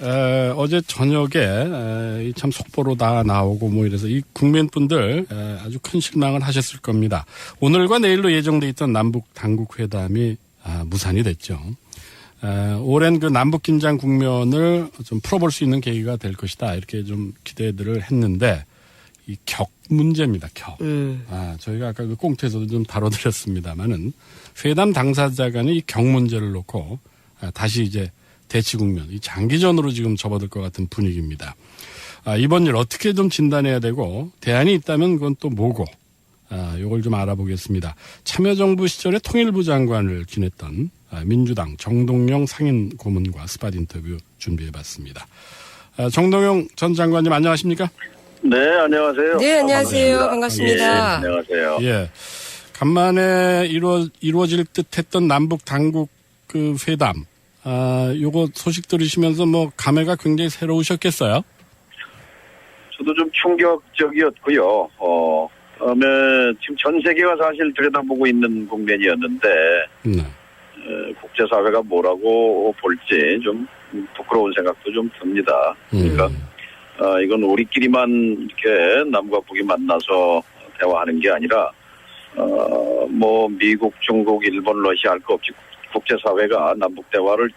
에, 어제 저녁에 에, 이참 속보로 다 나오고 뭐 이래서 이 국민분들 에, 아주 큰 실망을 하셨을 겁니다. 오늘과 내일로 예정돼 있던 남북 당국 회담이 아, 무산이 됐죠. 에, 오랜 그 남북 긴장 국면을 좀 풀어볼 수 있는 계기가 될 것이다 이렇게 좀 기대들을 했는데 이 격 문제입니다. 격. 음. 아, 저희가 아까 그 꽁트에서도 좀 다뤄드렸습니다만은 회담 당사자 간의 이 격 문제를 놓고 아, 다시 이제 대치 국면, 이 장기전으로 지금 접어들 것 같은 분위기입니다. 아, 이번 일 어떻게 좀 진단해야 되고 대안이 있다면 그건 또 뭐고 아, 요걸 좀 알아보겠습니다. 참여정부 시절에 통일부 장관을 지냈던 아, 민주당 정동영 상임 고문과 스팟 인터뷰 준비해봤습니다. 아, 정동영 전 장관님 안녕하십니까? 네, 안녕하세요. 네, 안녕하세요. 반갑습니다. 반갑습니다. 예, 안녕하세요. 예. 간만에 이루어, 이루어질 듯 했던 남북 당국 그 회담. 아, 요거 소식 들으시면서 뭐 감회가 굉장히 새로우셨겠어요? 저도 좀 충격적이었고요. 어, 다음에 지금 전 세계가 사실 들여다보고 있는 국면이었는데 네. 에, 국제사회가 뭐라고 볼지 좀 부끄러운 생각도 좀 듭니다. 그러니까 음. 어, 이건 우리끼리만 이렇게 남과 북이 만나서 대화하는 게 아니라 어, 뭐 미국, 중국, 일본, 러시아 할 거 없이 국제사회가 남북 대화를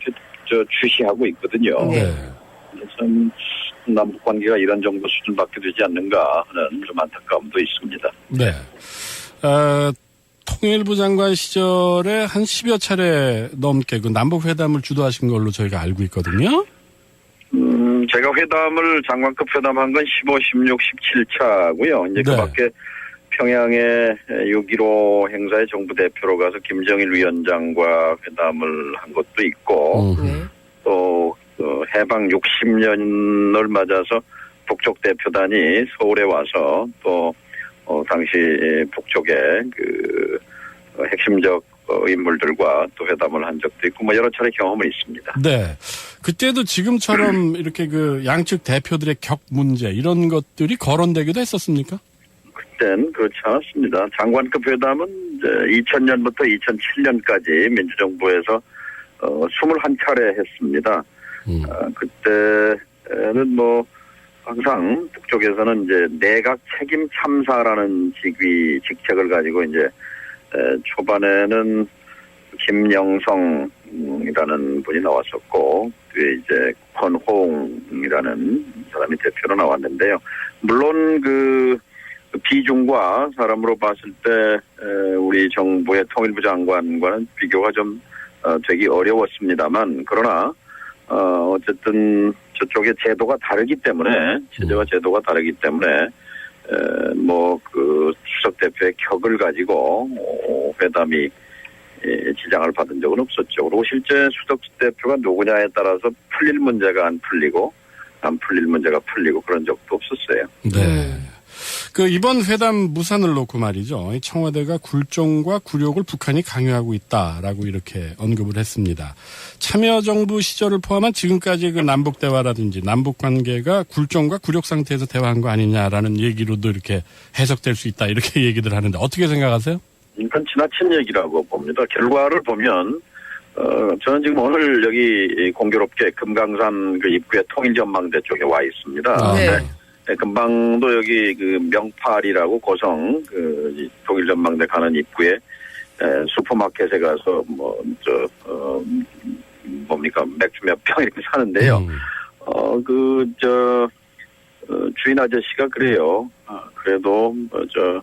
주시하고 있거든요. 네. 참 남북 관계가 이런 정도 수준밖에 되지 않는가 하는 좀 안타까움도 있습니다. 네. 어, 통일부 장관 시절에 한 10여 차례 넘게 그 남북 회담을 주도하신 걸로 저희가 알고 있거든요. 음, 제가 회담을 장관급 회담한 건 15, 16, 17차고요. 이제 네. 그 밖에 평양에 6.15 행사에 정부 대표로 가서 김정일 위원장과 회담을 한 것도 있고 음. 네. 또 어, 해방 60년을 맞아서 북쪽 대표단이 서울에 와서 또 어, 당시 북쪽의 그 어, 핵심적 어, 인물들과 또 회담을 한 적도 있고 뭐 여러 차례 경험은 있습니다. 네. 그때도 지금처럼 이렇게 그 양측 대표들의 격 문제 이런 것들이 거론되기도 했었습니까? 그땐 그렇지 않았습니다. 장관급 회담은 이제 2000년부터 2007년까지 민주정부에서 어, 21차례 했습니다. 음. 아, 그때는 뭐 항상 북쪽에서는 이제 내각 책임 참사라는 직위 직책을 가지고 이제 에, 초반에는 김영성이라는 분이 나왔었고 뒤에 이제 권홍이라는 사람이 대표로 나왔는데요. 물론 그 비중과 사람으로 봤을 때 에, 우리 정부의 통일부 장관과는 비교가 좀 어, 되기 어려웠습니다만 그러나 어, 어쨌든 저쪽의 제도가 다르기 때문에, 체제와 제도가 다르기 때문에, 에, 뭐, 그, 수석 대표의 격을 가지고, 어, 회담이, 에, 지장을 받은 적은 없었죠. 그리고 실제 수석 대표가 누구냐에 따라서 풀릴 문제가 안 풀리고, 안 풀릴 문제가 풀리고 그런 적도 없었어요. 네. 그 이번 회담 무산을 놓고 말이죠. 이 청와대가 굴종과 굴욕을 북한이 강요하고 있다라고 이렇게 언급을 했습니다. 참여정부 시절을 포함한 지금까지 그 남북 대화라든지 남북 관계가 굴종과 굴욕 상태에서 대화한 거 아니냐라는 얘기로도 이렇게 해석될 수 있다 이렇게 얘기들 하는데 어떻게 생각하세요? 이건 지나친 얘기라고 봅니다. 결과를 보면 어, 저는 지금 오늘 여기 공교롭게 금강산 그 입구에 통일전망대 쪽에 와 있습니다. 아, 네. 네, 금방도 여기 그 명팔이라고 고성 그 독일 전망대 가는 입구에 에, 슈퍼마켓에 가서 뭐저 어, 뭡니까 맥주 몇 병 이렇게 사는데요. 음. 어그저 주인 아저씨가 그래요. 아, 그래도 어, 저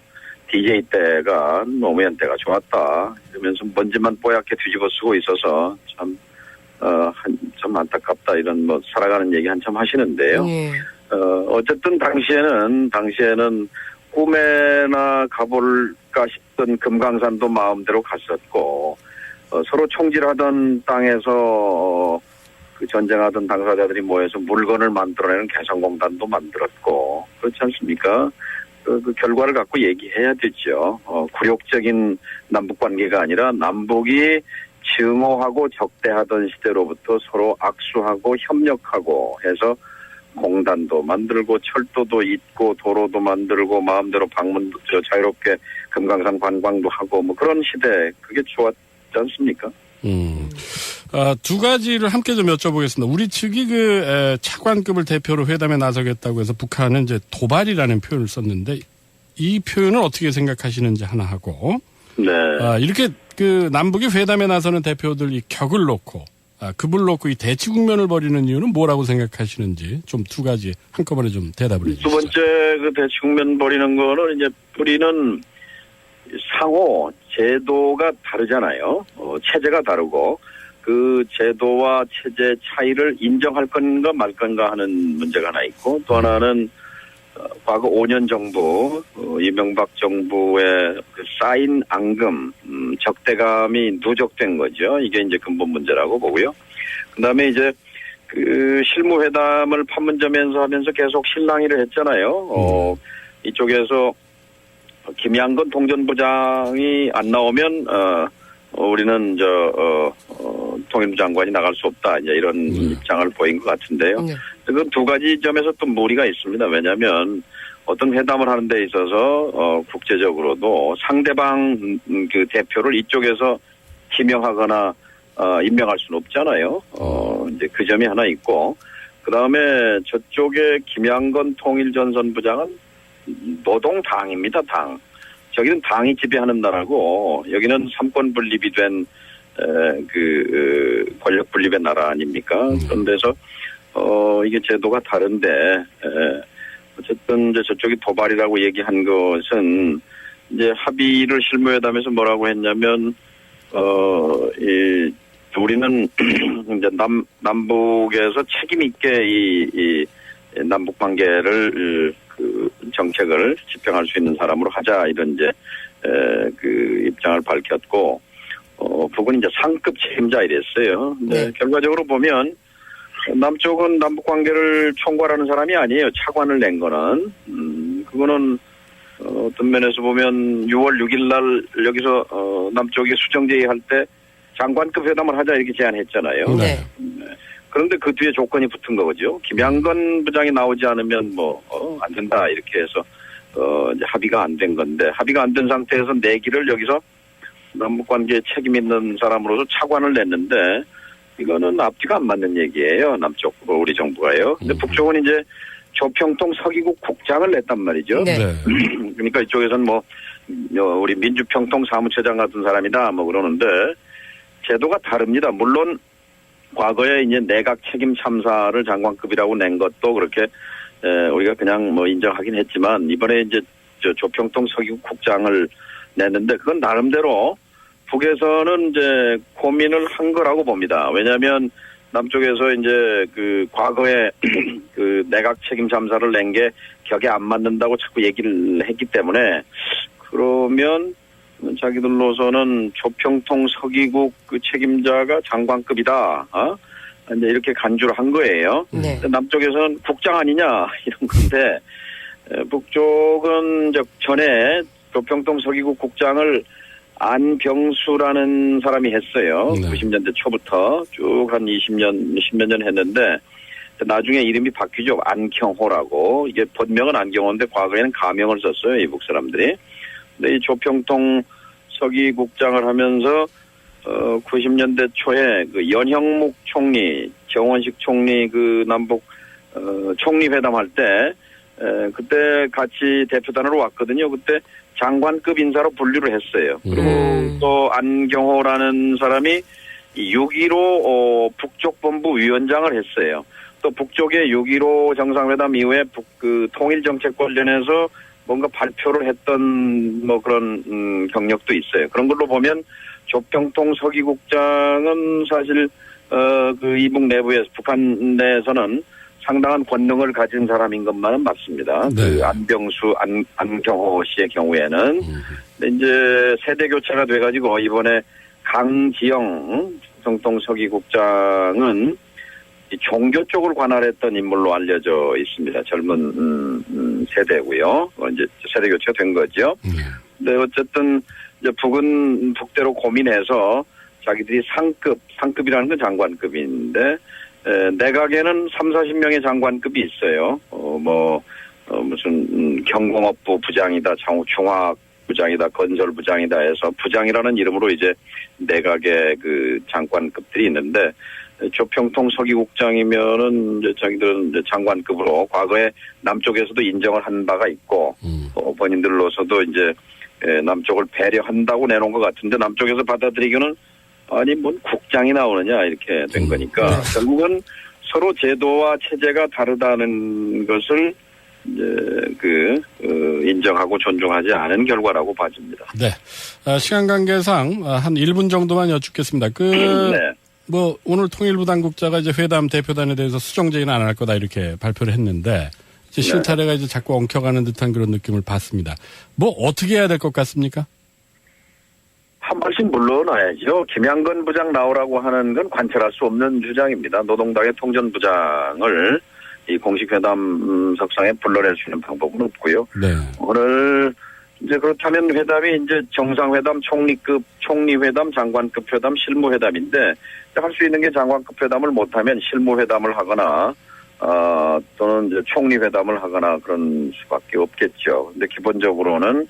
DJ 때가 노무현 때가 좋았다 이러면서 먼지만 뽀얗게 뒤집어 쓰고 있어서 참. 어, 한, 참 안타깝다, 이런, 뭐, 살아가는 얘기 한참 하시는데요. 예. 어, 어쨌든 당시에는, 당시에는 꿈에나 가볼까 싶던 금강산도 마음대로 갔었고, 어, 서로 총질하던 땅에서, 어, 그 전쟁하던 당사자들이 모여서 물건을 만들어내는 개성공단도 만들었고, 그렇지 않습니까? 그, 그 결과를 갖고 얘기해야 되죠. 어, 굴욕적인 남북 관계가 아니라 남북이 증오하고 적대하던 시대로부터 서로 악수하고 협력하고 해서 공단도 만들고 철도도 있고 도로도 만들고 마음대로 방문도 저 자유롭게 금강산 관광도 하고 뭐 그런 시대 그게 좋았지 않습니까? 음. 어, 두 가지를 함께 좀 여쭤보겠습니다. 우리 측이 그 에, 차관급을 대표로 회담에 나서겠다고 해서 북한은 이제 도발이라는 표현을 썼는데 이 표현을 어떻게 생각하시는지 하나 하고 네. 아, 이렇게 그 남북이 회담에 나서는 대표들 이 격을 놓고 아, 급을 놓고 이 대치 국면을 벌이는 이유는 뭐라고 생각하시는지 좀 두 가지 한꺼번에 좀 대답을 해주시죠. 두 번째 그 대축면 벌이는 거는 이제 뿌리는 상호 제도가 다르잖아요. 어, 체제가 다르고 그 제도와 체제 차이를 인정할 건가 말 건가 하는 문제가 하나 있고 또 하나는 어, 과거 5년 정부 어, 이명박 정부의 그 쌓인 앙금 음, 적대감이 누적된 거죠. 이게 이제 근본 문제라고 보고요. 그 다음에 이제 그 실무회담을 판문점에서 하면서 계속 실랑이를 했잖아요. 어, 이쪽에서 김양건 통전부장이 안 나오면 어, 어, 우리는 저 어, 어, 통일부 장관이 나갈 수 없다 이제 이런 네. 입장을 보인 것 같은데요. 네. 그 두 가지 점에서 또 무리가 있습니다. 왜냐하면 어떤 회담을 하는 데 있어서 어, 국제적으로도 상대방 음, 그 대표를 이쪽에서 지명하거나 어, 임명할 수는 없잖아요. 어, 이제 그 점이 하나 있고 그 다음에 저쪽에 김양건 통일전선부장은 노동당입니다. 당. 저기는 당이 지배하는 나라고 여기는 삼권 분립이 된 에, 그 어, 권력 분립의 나라 아닙니까? 그런 데서 어 이게 제도가 다른데 에, 어쨌든 이제 저쪽이 도발이라고 얘기한 것은 이제 합의를 실무회담에서 뭐라고 했냐면 어 이 우리는 이제 남 남북에서 책임 있게 이, 이 남북 관계를 그 정책을 집행할 수 있는 사람으로 하자 이런 이제 에, 그 입장을 밝혔고 어 북은 이제 상급 책임자 이랬어요. 네. 결과적으로 보면 남쪽은 남북 관계를 총괄하는 사람이 아니에요. 차관을 낸 거는 음 그거는 어, 어떤 면에서 보면 6월 6일 날 여기서 어, 남쪽이 수정제의 할 때 장관급 회담을 하자 이렇게 제안했잖아요. 네. 그런데 그 뒤에 조건이 붙은 거죠. 김양건 부장이 나오지 않으면 뭐, 어, 안 된다. 이렇게 해서, 어, 이제 합의가 안 된 건데, 합의가 안 된 상태에서 내기를 여기서 남북 관계에 책임 있는 사람으로서 차관을 냈는데, 이거는 앞뒤가 안 맞는 얘기예요. 남쪽, 어, 우리 정부가요. 근데 음. 북쪽은 이제 조평통 서기국 국장을 냈단 말이죠. 네. 그러니까 이쪽에서는 뭐, 어, 우리 민주평통 사무처장 같은 사람이다. 뭐 그러는데, 제도가 다릅니다. 물론, 과거에 이제 내각 책임 참사를 장관급이라고 낸 것도 그렇게 에, 우리가 그냥 뭐 인정하긴 했지만 이번에 이제 저 조평통 서기국 국장을 냈는데 그건 나름대로 북에서는 이제 고민을 한 거라고 봅니다. 왜냐하면 남쪽에서 이제 그 과거에 그 내각 책임 참사를 낸 게 격에 안 맞는다고 자꾸 얘기를 했기 때문에 그러면 자기들로서는 조평통 서기국 그 책임자가 장관급이다. 어? 이제 이렇게 간주를 한 거예요. 네. 남쪽에서는 국장 아니냐 이런 건데 에, 북쪽은 저 전에 조평통 서기국 국장을 안병수라는 사람이 했어요. 네. 90년대 초부터 쭉 한 20년, 10몇 년 했는데 나중에 이름이 바뀌죠. 안경호라고. 이게 본명은 안경호인데 과거에는 가명을 썼어요. 이북 사람들이. 근데 이 조평통 서기 국장을 하면서 어 90년대 초에 그 연형묵 총리, 정원식 총리 그 남북 어 총리 회담할 때 에, 그때 같이 대표단으로 왔거든요. 그때 장관급 인사로 분류를 했어요. 그리고 음. 또 안경호라는 사람이 6.15 어, 북쪽 본부 위원장을 했어요. 또 북쪽의 6.15 정상회담 이후에 북, 그 통일 정책 관련해서 뭔가 발표를 했던 뭐 그런 음, 경력도 있어요. 그런 걸로 보면 조평통 서기국장은 사실 어 그 이북 내부에서 북한 내에서는 상당한 권능을 가진 사람인 것만은 맞습니다. 네. 그 안병수, 안, 안경호 씨의 경우에는 음. 근데 이제 세대 교체가 돼가지고 이번에 강지영 정통 서기 국장은 이 종교 쪽을 관할했던 인물로 알려져 있습니다. 젊은 음, 음, 세대고요. 어, 이제 세대 교체가 된 거죠. 네. 근데 어쨌든 이제 북은 북대로 고민해서 자기들이 상급, 상급이라는 건 장관급인데 에, 내각에는 3, 40명의 장관급이 있어요. 어, 뭐 어, 무슨 음, 경공업부 부장이다, 장우 중학 부장이다, 건설 부장이다 해서 부장이라는 이름으로 이제 내각의 그 장관급들이 있는데 조평통 서기국장이면은 이제 자기들은 이제 장관급으로 과거에 남쪽에서도 인정을 한 바가 있고 음. 또 본인들로서도 이제 에, 남쪽을 배려한다고 내놓은 것 같은데 남쪽에서 받아들이기는 아니 뭔 국장이 나오느냐 이렇게 된 음. 거니까 결국은 서로 제도와 체제가 다르다는 것을 이제 그 어, 인정하고 존중하지 않은 결과라고 봐집니다. 네. 아, 시간 관계상 아, 한 1분 정도만 여쭙겠습니다. 그, 네. 뭐, 오늘 통일부 당국자가 이제 회담 대표단에 대해서 수정 제의는 안 할 거다 이렇게 발표를 했는데, 이제 네. 실타래가 이제 자꾸 엉켜가는 듯한 그런 느낌을 받습니다. 뭐, 어떻게 해야 될 것 같습니까? 한 발씩 물러나야죠. 김양건 부장 나오라고 하는 건 관철할 수 없는 주장입니다. 노동당의 통전 부장을 이 공식 회담 음, 석상에 불러낼 수 있는 방법은 없고요. 네. 오늘 이제 그렇다면 회담이 이제 정상회담, 총리급, 총리회담, 장관급 회담, 실무회담인데 할 수 있는 게 장관급 회담을 못하면 실무회담을 하거나 어, 또는 이제 총리회담을 하거나 그런 수밖에 없겠죠. 근데 기본적으로는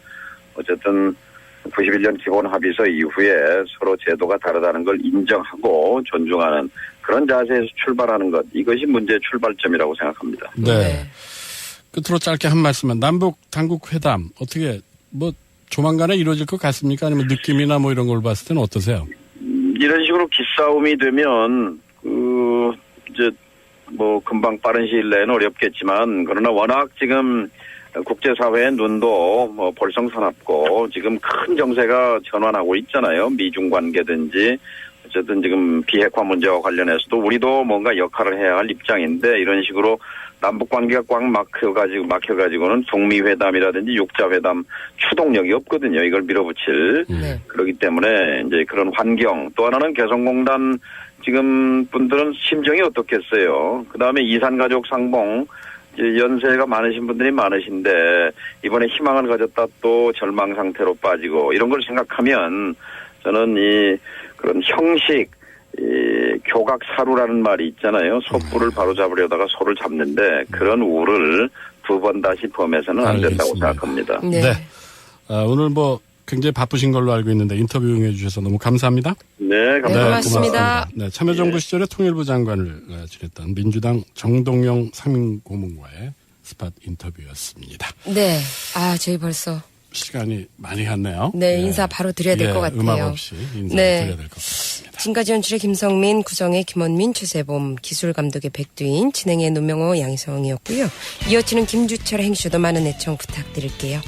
어쨌든 91년 기본 합의서 이후에 서로 제도가 다르다는 걸 인정하고 존중하는 그런 자세에서 출발하는 것 이것이 문제의 출발점이라고 생각합니다. 네. 끝으로 짧게 한 말씀만. 남북 당국 회담, 어떻게, 뭐, 조만간에 이루어질 것 같습니까? 아니면 느낌이나 뭐 이런 걸 봤을 때는 어떠세요? 음, 이런 식으로 기싸움이 되면 그 이제 뭐 금방 빠른 시일 내에는 어렵겠지만 그러나 워낙 지금 국제사회의 눈도 뭐 볼성사납고 지금 큰 정세가 전환하고 있잖아요. 미중 관계든지 어쨌든 지금 비핵화 문제와 관련해서도 우리도 뭔가 역할을 해야 할 입장인데 이런 식으로 남북 관계가 꽉 막혀가지고 막혀가지고는 북미 회담이라든지 육자 회담 추동력이 없거든요. 이걸 밀어붙일. 네. 그렇기 때문에 이제 그런 환경 또 하나는 개성공단 지금 분들은 심정이 어떻겠어요. 그 다음에 이산가족 상봉 연세가 많으신 분들이 많으신데 이번에 희망을 가졌다 또 절망 상태로 빠지고 이런 걸 생각하면 저는 이 그런 형식 이 교각 사루라는 말이 있잖아요. 솥불을 바로 잡으려다가 소를 잡는데 그런 우를 두 번 다시 범해서는 안 된다고 알겠습니다. 생각합니다. 네. 네. 아, 오늘 뭐, 굉장히 바쁘신 걸로 알고 있는데 인터뷰 응해주셔서 너무 감사합니다. 네, 감사합니다. 고맙습니다. 네, 참여정부 시절에 통일부 장관을 어, 지냈던 민주당 정동영 상임고문과의 스팟 인터뷰였습니다. 네. 아, 저희 벌써 시간이 많이 갔네요. 네, 인사 바로 드려야 될 예, 것 같아요. 음악 없이 인사 네. 드려야 될 것 같습니다. 지금까지 연출의 김성민, 구정의 김원민, 최세범, 기술 감독의 백두인, 진행의 노명호, 양희성이었고요. 이어지는 김주철 행쇼도 많은 애청 부탁드릴게요.